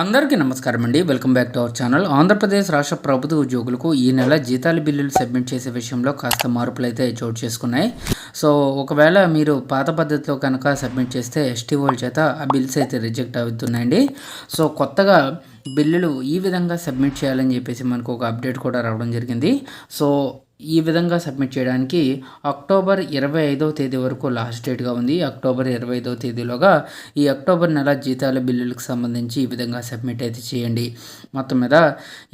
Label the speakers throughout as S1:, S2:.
S1: అందరికీ నమస్కారం అండి. Welcome back to our channel. Andhra Pradesh రాష్ట్ర ప్రభుత్వ ఉద్యోగులకు ఈ నెల జీతాల బిల్లులు సబ్మిట్ చేసే విషయంలో కాస్త మార్పులు అయితే చోటు చేసుకున్నాయి. సో ఒకవేళ మీరు పాత పద్ధతిలో కనుక సబ్మిట్ చేస్తే ఎస్టీఓల చేత ఆ బిల్స్ అయితే రిజెక్ట్ అవుతున్నాయండి. సో కొత్తగా బిల్లులు ఈ విధంగా సబ్మిట్ చేయాలని చెప్పేసి మనకు ఒక అప్డేట్ కూడా రావడం జరిగింది. సో ఈ విధంగా సబ్మిట్ చేయడానికి అక్టోబర్ ఇరవై ఐదవ తేదీ వరకు లాస్ట్ డేట్గా ఉంది. అక్టోబర్ ఇరవై ఐదవ తేదీలోగా ఈ అక్టోబర్ నెల జీతాల బిల్లులకు సంబంధించి ఈ విధంగా సబ్మిట్ అయితే చేయండి. మొత్తం మీద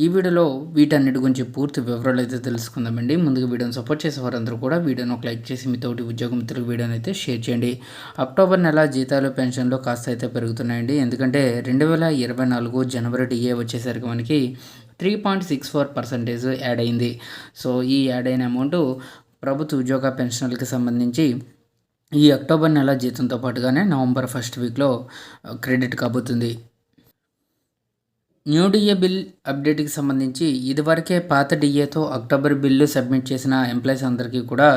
S1: ఈ వీడియోలో వీటన్నిటి గురించి పూర్తి వివరాలు అయితే తెలుసుకుందామండి. ముందుగా వీడియోని సపోర్ట్ చేసే వారందరూ కూడా వీడియోని ఒక లైక్ చేసి మీతోటి ఉద్యోగ మిత్రులకు వీడియోని అయితే షేర్ చేయండి. అక్టోబర్ నెల జీతాలు పెన్షన్లు కాస్త అయితే పెరుగుతున్నాయండి. ఎందుకంటే రెండు వేల ఇరవై నాలుగు జనవరి డిఏ వచ్చేసరికి మనకి point six four percentage add అయింది. సో ఈ యాడ్ అయిన అమౌంట్ ప్రభుత్వ ఉద్యోగ పెన్షన్లకి సంబంధించి ఈ అక్టోబర్ నెల జీతంతో పాటుగానే నవంబర్ ఫస్ట్ వీక్లో క్రెడిట్ కాబోతుంది. న్యూ డిఏ బిల్ అప్డేట్కి సంబంధించి ఇదివరకే పాత డిఏతో అక్టోబర్ బిల్లు సబ్మిట్ చేసిన ఎంప్లాయీస్ అందరికీ కూడా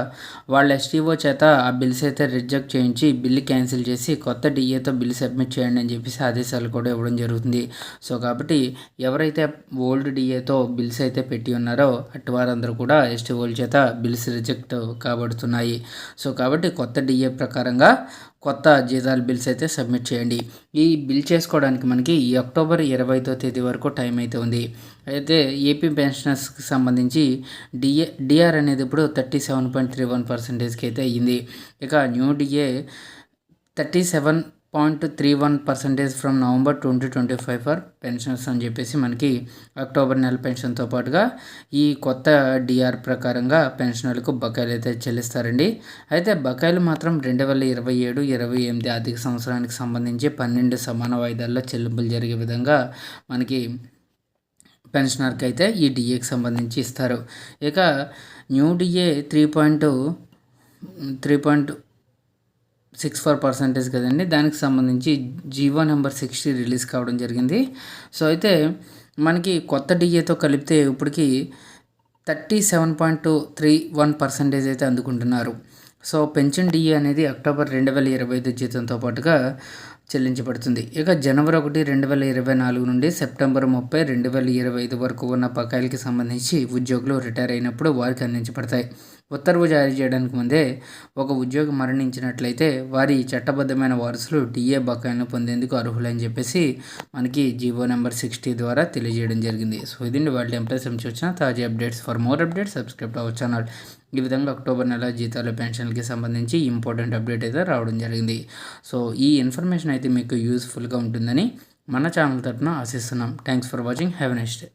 S1: వాళ్ళ ఎస్టీఓ చేత ఆ బిల్స్ అయితే రిజెక్ట్ చేయించి బిల్లు క్యాన్సిల్ చేసి కొత్త డిఏతో బిల్లు సబ్మిట్ చేయండి అని చెప్పేసి ఆదేశాలు కూడా ఇవ్వడం జరుగుతుంది. సో కాబట్టి ఎవరైతే ఓల్డ్ డిఏతో బిల్స్ అయితే పెట్టి ఉన్నారో అటు వారందరూ కూడా ఎస్టీఓల చేత బిల్స్ రిజెక్ట్ కాబడుతున్నాయి. సో కాబట్టి కొత్త డిఏ ప్రకారంగా కొత్త జీతాల బిల్స్ అయితే సబ్మిట్ చేయండి. ఈ బిల్ చేసుకోవడానికి మనకి ఈ అక్టోబర్ ఇరవైతో తేదీ వరకు టైం అయితే ఉంది. అయితే ఏపీ పెన్షనర్స్కి సంబంధించి డిఏ డిఆర్ అనేది ఇప్పుడు thirty seven point three one పర్సెంటేజ్కి అయితే అయ్యింది. ఇక new DA thirty seven point three one percentage from November twenty twenty five for pensions అని చెప్పేసి మనకి అక్టోబర్ నెల పెన్షన్తో పాటుగా ఈ కొత్త డిఆర్ ప్రకారంగా పెన్షనర్లకు బకాయిలు అయితే చెల్లిస్తారండి. అయితే బకాయిలు మాత్రం రెండు వేల ఇరవై ఏడు ఇరవై ఎనిమిది ఆర్థిక సంవత్సరానికి సంబంధించి పన్నెండు సమాన వాయిదాల్లో చెల్లింపులు జరిగే విధంగా మనకి పెన్షనర్కి అయితే ఈ డిఏకి సంబంధించి ఇస్తారు. ఇక new DA three point three point six four percentage కదండి. దానికి సంబంధించి జీవో నెంబర్ సిక్స్టీ రిలీజ్ కావడం జరిగింది. సో అయితే మనకి కొత్త డిఏతో కలిపితే ఇప్పటికి thirty seven point two three one percentage అయితే అందుకుంటున్నారు. సో పెన్షన్ డిఏ అనేది అక్టోబర్ రెండు వేల ఇరవై ఐదు జీతంతో పాటుగా చెల్లించబడుతుంది. ఇక జనవరి ఒకటి రెండు వేల ఇరవై నాలుగు నుండి సెప్టెంబర్ ముప్పై రెండు వేల ఇరవై ఐదు వరకు ఉన్న బకాయిలకి సంబంధించి ఉద్యోగులు రిటైర్ అయినప్పుడు వారికి అందించబడతాయి. ఉత్తర్వు జారీ చేయడానికి ముందే ఒక ఉద్యోగి మరణించినట్లయితే వారి చట్టబద్ధమైన వారసులు డిఏ బకాయిలను పొందేందుకు అర్హులని చెప్పేసి మనకి జీవో నెంబర్ సిక్స్టీ ద్వారా తెలియజేయడం జరిగింది. సో ఇదండి వాళ్ళ ఎంప్లాయీస్ నుంచి వచ్చిన తాజా updates. For more updates subscribe our channel ఈ విధంగా అక్టోబర్ నెల జీతాల పెన్షన్కి సంబంధించి ఇంపార్టెంట్ అప్డేట్ అయితే రావడం జరిగింది. సో ఈ ఇన్ఫర్మేషన్ అయితే మీకు యూస్ఫుల్గా ఉంటుందని మన ఛానల్ తరఫున ఆశిస్తున్నాం. Thanks for watching have next day